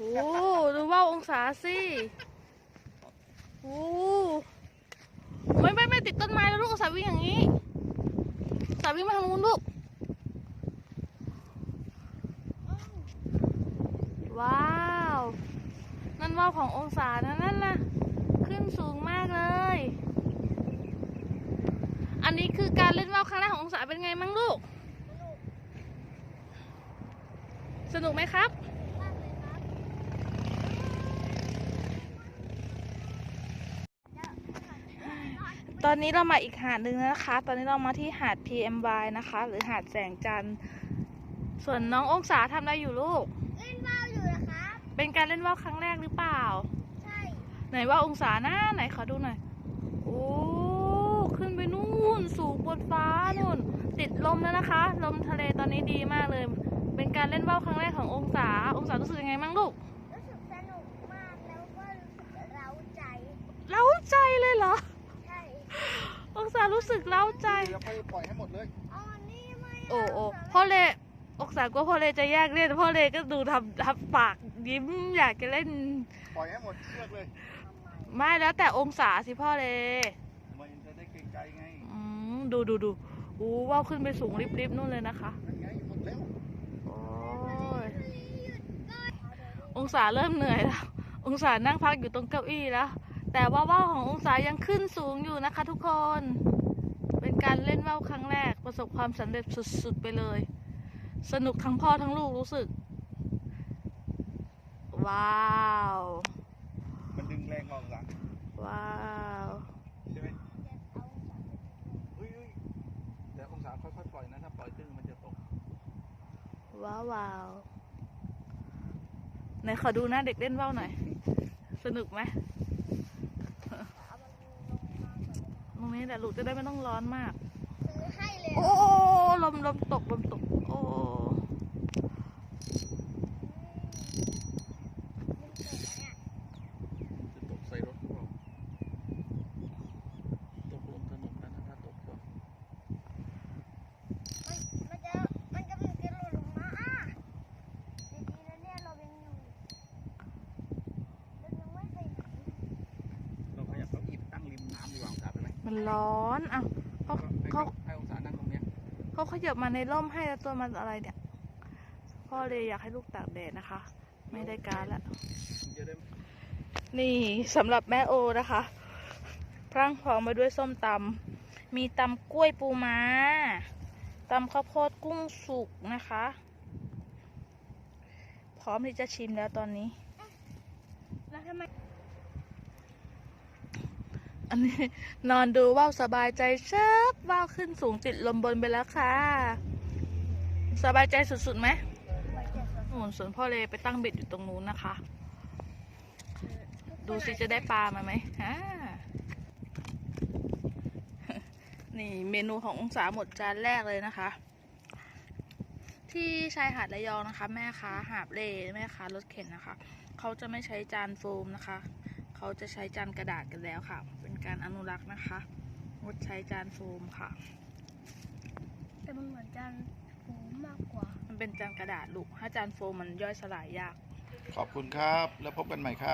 อ้ดูว่าวองศาสิโอ้ไม่ไม่ไม่ติดต้นไม้แล้วลูกอุตสาวิ่งอย่างนี้ สาวิ่งมาทางนู้นลูก ว้าว นั่นว่าวขององศานะนั่นนะขึ้นสูงมากเลย อันนี้คือการเล่นว่าวครั้งแรกขององศาเป็นไงมั่งลูก สนุกไหมครับ ตอนนี้เรามาอีกหาดหนึ่งแล้วนะคะ ตอนนี้เรามาที่หาด PMY นะคะ หรือหาดแสงจันทร์ ส่วนน้ององศาทำอะไรอยู่ลูก เล่นว่าวอยู่นะครับ เป็นการเล่นว่าวครั้งแรกหรือเปล่า ใช่ ไหนว่าองศาหน้าไหนขอดูหน่อย โอ้ ขึ้นไปนู่น สูงบนฟ้านู่น ติดลมแล้วนะคะ ลมทะเลตอนนี้ดีมากเลย เป็นการเล่นว่าวครั้งแรกขององศา องศารู้สึกยังไงบ้างลูกรู้สึกสนุกมากแล้วก็รู้สึกเร้าใจ เล้าใจเลยเหรอ ใช่ องศารู้สึกเล้าใจเดี๋ยวไปปล่อยให้หมดเลยเอาอันนี้ไหมโอ้โอ้พ่อเลองศากลัวพ่อเลจะแยกเล่นพ่อเลก็ดูทำทำปากยิ้มอยากจะเล่น ปล่อยให้หมดเชือกเลยไม่แล้วแต่องศาสิพ่อเลมันจะได้เกรงใจไงอืมดูดูดูอู้ว่าวขึ้นไปสูงริบๆนู่นเลยนะคะ นั่นไงหมดแล้วโอ้ยองศาเริ่มเหนื่อยแล้ว องศานั่งพักอยู่ตรงเก้าอี้แล้ว แต่ว่าว่าวขององศายังขึ้นสูงอยู่นะคะทุกคน เป็นการเล่นว่าวครั้งแรกประสบความสำเร็จสุดๆไปเลย สนุกทั้งพ่อทั้งลูกรู้สึก ว้าว มันดึงแรงออกหลังว้าวใช่ไหมเฮ้ยเฮ้ยเดี๋ยวองศาค่อยๆปล่อยนะถ้าปล่อยตึ้งมันจะตก ว้าวว้าวไหนขอดูหน้าเด็กเล่นว่าวหน่อย สนุกไหม ตรงนี้แหละลูกจะได้ไม่ต้องร้อนมาก ซื้อให้เลย โอ้ลมลมตกลมตก โอ้ จะตกใส่รถพวกตกลงถนนนะถ้าตกก็ มันมันจะมันกำลังจะหล่นลงมาอะดีๆนะเนี่ยเรายังอยู่เรายังไม่ไปไหน เราขยับเก้าอี้ไปตั้งริมน้ำดีกว่าองศาไปไห มมันร้อนอะเขาให้เขาให้องศานั่งตรงเนี้ยเขาขยับมาในร่มให้แล้วตัวมันอะไรเนี่ยพ่อเลยอยากให้ลูกตากแดดนะคะ ไม่ได้การละมันจะได้นี่สำหรับแม่โอนะคะพรั่งพร้อมมาด้วยส้มตำมีตำกล้วยปูม้าตำข้าวโพดกุ้งสุกนะคะ พร้อมที่จะชิมแล้วตอนนี้แล้วทำไม อันนี้นอนดูว่าวสบายใจเชิบว่าวขึ้นสูงติดลมบนไปแล้วค่ะ สบายใจสุดๆไหมไว้เจ็บนู่นส่วนพ่อเลไปตั้งเบ็ดอยู่ตรงนู้นนะคะ ดูสิจะได้ปลามาไหมอ่านี่เมนูขององศาหมดจานแรกเลยนะคะ ที่ชายหาดระยองนะคะ แม่ค้าหาบเล่แม่ค้ารถเข็นนะคะ เขาจะไม่ใช้จานโฟมนะคะ เขาจะใช้จานกระดาษกันแล้วค่ะ เป็นการอนุรักษ์นะคะงดใช้จานโฟมค่ะ แต่มันเหมือนกันหูมากกว่า มันเป็นจานกระดาษลูกถ้าจานโฟมมันย่อยสลายยาก ขอบคุณครับ แล้วพบกันใหม่ครับ